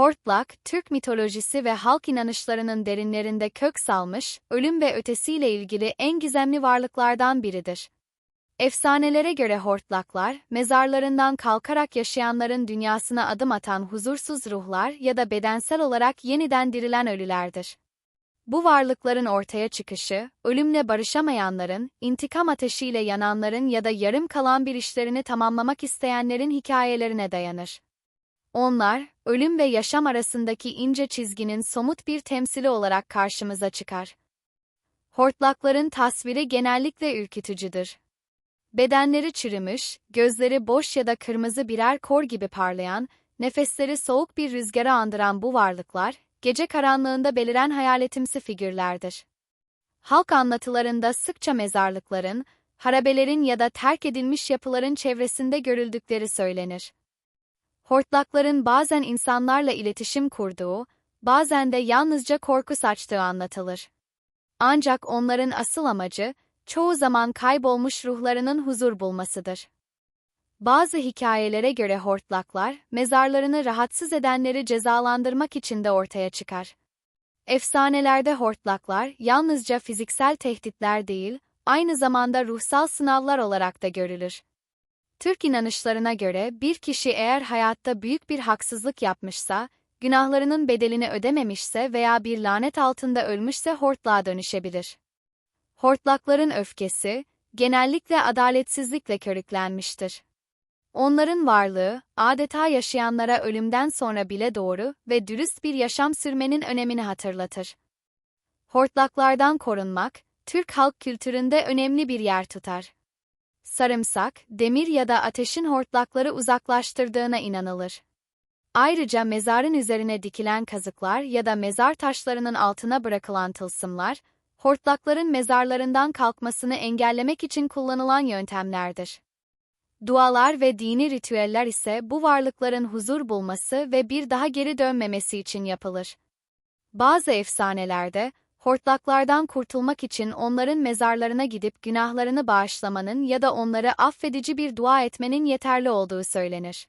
Hortlak, Türk mitolojisi ve halk inanışlarının derinlerinde kök salmış, ölüm ve ötesiyle ilgili en gizemli varlıklardan biridir. Efsanelere göre hortlaklar, mezarlarından kalkarak yaşayanların dünyasına adım atan huzursuz ruhlar ya da bedensel olarak yeniden dirilen ölülerdir. Bu varlıkların ortaya çıkışı, ölümle barışamayanların, intikam ateşiyle yananların ya da yarım kalan bir işlerini tamamlamak isteyenlerin hikayelerine dayanır. Onlar, ölüm ve yaşam arasındaki ince çizginin somut bir temsili olarak karşımıza çıkar. Hortlakların tasviri genellikle ürkütücüdür. Bedenleri çürümüş, gözleri boş ya da kırmızı birer kor gibi parlayan, nefesleri soğuk bir rüzgara andıran bu varlıklar, gece karanlığında beliren hayaletimsi figürlerdir. Halk anlatılarında sıkça mezarlıkların, harabelerin ya da terk edilmiş yapıların çevresinde görüldükleri söylenir. Hortlakların bazen insanlarla iletişim kurduğu, bazen de yalnızca korku saçtığı anlatılır. Ancak onların asıl amacı, çoğu zaman kaybolmuş ruhlarının huzur bulmasıdır. Bazı hikayelere göre hortlaklar, mezarlarını rahatsız edenleri cezalandırmak için de ortaya çıkar. Efsanelerde hortlaklar yalnızca fiziksel tehditler değil, aynı zamanda ruhsal sınavlar olarak da görülür. Türk inanışlarına göre bir kişi eğer hayatta büyük bir haksızlık yapmışsa, günahlarının bedelini ödememişse veya bir lanet altında ölmüşse hortlağa dönüşebilir. Hortlakların öfkesi, genellikle adaletsizlikle körüklenmiştir. Onların varlığı, adeta yaşayanlara ölümden sonra bile doğru ve dürüst bir yaşam sürmenin önemini hatırlatır. Hortlaklardan korunmak, Türk halk kültüründe önemli bir yer tutar. Sarımsak, demir ya da ateşin hortlakları uzaklaştırdığına inanılır. Ayrıca mezarın üzerine dikilen kazıklar ya da mezar taşlarının altına bırakılan tılsımlar, hortlakların mezarlarından kalkmasını engellemek için kullanılan yöntemlerdir. Dualar ve dini ritüeller ise bu varlıkların huzur bulması ve bir daha geri dönmemesi için yapılır. Bazı efsanelerde, hortlaklardan kurtulmak için onların mezarlarına gidip günahlarını bağışlamanın ya da onları affedici bir dua etmenin yeterli olduğu söylenir.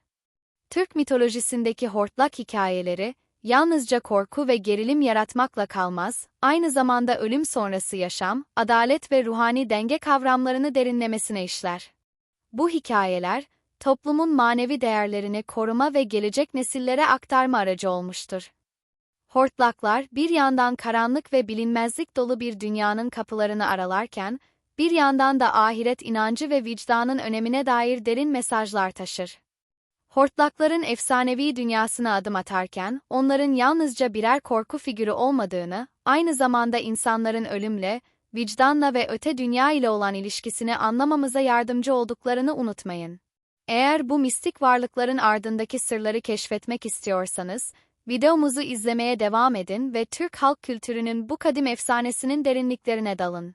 Türk mitolojisindeki hortlak hikayeleri, yalnızca korku ve gerilim yaratmakla kalmaz, aynı zamanda ölüm sonrası yaşam, adalet ve ruhani denge kavramlarını derinlemesine işler. Bu hikayeler, toplumun manevi değerlerini koruma ve gelecek nesillere aktarma aracı olmuştur. Hortlaklar, bir yandan karanlık ve bilinmezlik dolu bir dünyanın kapılarını aralarken, bir yandan da ahiret inancı ve vicdanın önemine dair derin mesajlar taşır. Hortlakların efsanevi dünyasına adım atarken, onların yalnızca birer korku figürü olmadığını, aynı zamanda insanların ölümle, vicdanla ve öte dünya ile olan ilişkisini anlamamıza yardımcı olduklarını unutmayın. Eğer bu mistik varlıkların ardındaki sırları keşfetmek istiyorsanız, videomuzu izlemeye devam edin ve Türk halk kültürünün bu kadim efsanesinin derinliklerine dalın.